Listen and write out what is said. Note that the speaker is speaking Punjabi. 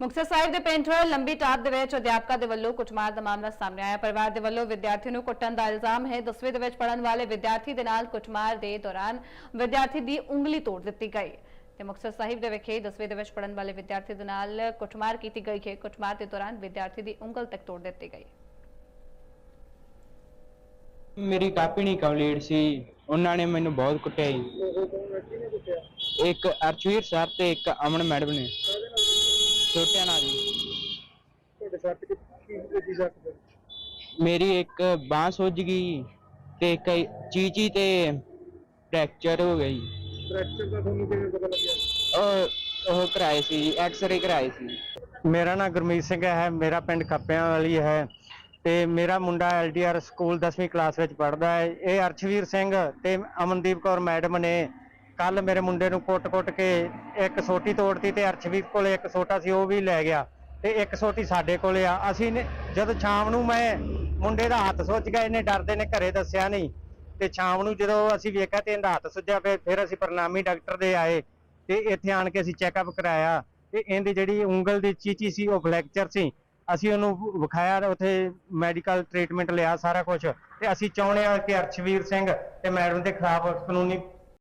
ਮੁਕਤਸਰ ਸਾਹਿਬ ਦੇ ਪਿੰਡ ਲੰਬੀ ਟਾਪ ਦੇ ਵਿੱਚ ਅਧਿਆਪਕਾਂ ਦੇ ਵੱਲੋਂ ਕੁੱਟਮਾਰ ਦਾ ਮਾਮਲਾ ਸਾਹਮਣੇ ਆਇਆ। ਪਰਿਵਾਰ ਦੇ ਵੱਲੋਂ ਵਿਦਿਆਰਥੀ ਨੂੰ ਕੁੱਟਣ ਦਾ ਇਲਜ਼ਾਮ ਹੈ। 10ਵੀਂ ਦੇ ਵਿੱਚ ਪੜਨ ਵਾਲੇ ਵਿਦਿਆਰਥੀ ਦੇ ਨਾਲ ਕੁੱਟਮਾਰ ਦੇ ਦੌਰਾਨ ਵਿਦਿਆਰਥੀ ਦੀ ਉਂਗਲੀ ਤੋੜ ਦਿੱਤੀ ਗਈ। ਤੇ ਮੁਕਤਸਰ ਸਾਹਿਬ ਦੇ ਵਿਖੇ 10ਵੀਂ ਦੇ ਵਿੱਚ ਪੜਨ ਵਾਲੇ ਵਿਦਿਆਰਥੀ ਦੇ ਨਾਲ ਕੁੱਟਮਾਰ ਕੀਤੀ ਗਈ ਹੈ। ਕੁੱਟਮਾਰ ਦੇ ਦੌਰਾਨ ਵਿਦਿਆਰਥੀ ਦੀ ਉਂਗਲ ਤੱਕ ਤੋੜ ਦਿੱਤੀ ਗਈ। ਮੇਰੀ ਕਾਪੀ ਨਹੀਂ ਕੰਪਲੀਟ ਸੀ। ਉਹਨਾਂ ਨੇ ਮੈਨੂੰ ਬਹੁਤ ਕੁੱਟਿਆ ਜੀ। ਇੱਕ ਅਰਸ਼ਵੀਰ ਸਰ ਤੇ ਇੱਕ ਅਮਨ ਮੈਡਮ ਨੇ। ਛੋਟਿਆਂ ਨਾਲ ਜੀ। ਤੁਹਾਡੇ ਸੱਟ ਕਿ ਕੀ ਲੱਗੀ ਸੱਟ? ਤੇ ਮੇਰੀ ਇੱਕ ਬਾਂਹ ਸੁੱਜ ਗਈ ਤੇ ਇੱਕ ਚੀਚੀ ਤੇ ਫ੍ਰੈਕਚਰ ਹੋ ਗਈ ਫ੍ਰੈਕਚਰ ਦਾ ਤੁਹਾਨੂੰ ਕਿਵੇਂ ਪਤਾ ਲੱਗਿਆ? ਉਹ ਉਹ ਕਰਾਏ ਸੀ ਐਕਸ-ਰੇ ਕਰਾਏ ਸੀ। ਮੇਰਾ ਨਾਮ ਗੁਰਮੀਤ ਸਿੰਘ ਹੈ ਮੇਰਾ ਪਿੰਡ ਖੱਪਿਆਂ ਵਾਲੀ ਹੈ ਤੇ ਮੇਰਾ ਮੁੰਡਾ ਐਲਡੀਆਰ ਸਕੂਲ 10ਵੀਂ ਕਲਾਸ ਵਿੱਚ ਪੜ੍ਹਦਾ ਹੈ। ਇਹ ਅਰਸ਼ਵੀਰ ਸਿੰਘ ਤੇ ਅਮਨਦੀਪ ਕੌਰ ਮੈਡਮ ਨੇ ਕੱਲ ਮੇਰੇ ਮੁੰਡੇ ਨੂੰ ਕੁੱਟ-ਕੁੱਟ ਕੇ ਇੱਕ ਸੋਟੀ ਤੋੜਤੀ ਤੇ ਅਰਸ਼ਵੀਰ ਕੋਲੇ ਇੱਕ ਸੋਟਾ ਸੀ, ਉਹ ਵੀ ਲੈ ਗਿਆ ਤੇ ਇੱਕ ਸੋਟੀ ਸਾਡੇ ਕੋਲੇ ਆ। ਅਸੀਂ ਨੇ ਜਦੋਂ ਸ਼ਾਮ ਨੂੰ ਮੈਂ ਮੁੰਡੇ ਦਾ ਹੱਥ ਸੁੱਜ ਗਿਆ, ਇਹਨੇ ਡਰਦੇ ਨੇ ਘਰੇ ਦੱਸਿਆ ਨਹੀਂ। ਤੇ ਸ਼ਾਮ ਨੂੰ ਜਦੋਂ ਅਸੀਂ ਵੇਖਿਆ ਤੇ ਇਹਦਾ ਹੱਥ ਸੁੱਜਿਆ, ਫਿਰ ਫਿਰ ਅਸੀਂ ਪ੍ਰਣਾਮੀ ਡਾਕਟਰ ਦੇ ਆਏ ਤੇ ਇੱਥੇ ਆਣ ਕੇ ਅਸੀਂ ਚੈੱਕਅਪ ਕਰਾਇਆ। ਤੇ ਇਹਦੀ ਜਿਹੜੀ ਉਂਗਲ ਦੀ ਚੀਚੀ ਸੀ, ਉਹ ਫ੍ਰੈਕਚਰ ਸੀ। ਅਸੀਂ ਉਹਨੂੰ ਵਿਖਾਇਆ ਉੱਥੇ ਮੈਡੀਕਲ ਟ੍ਰੀਟਮੈਂਟ ਲਿਆ ਸਾਰਾ ਕੁਝ ਤੇ ਅਸੀਂ ਚਾਹੁੰਦੇ ਹਾਂ ਕਿ ਅਰਸ਼ਵੀਰ ਸਿੰਘ ਤੇ ਮੈਡਮ ਦੇ ਖਿਲਾਫ ਕਾਨੂੰਨੀ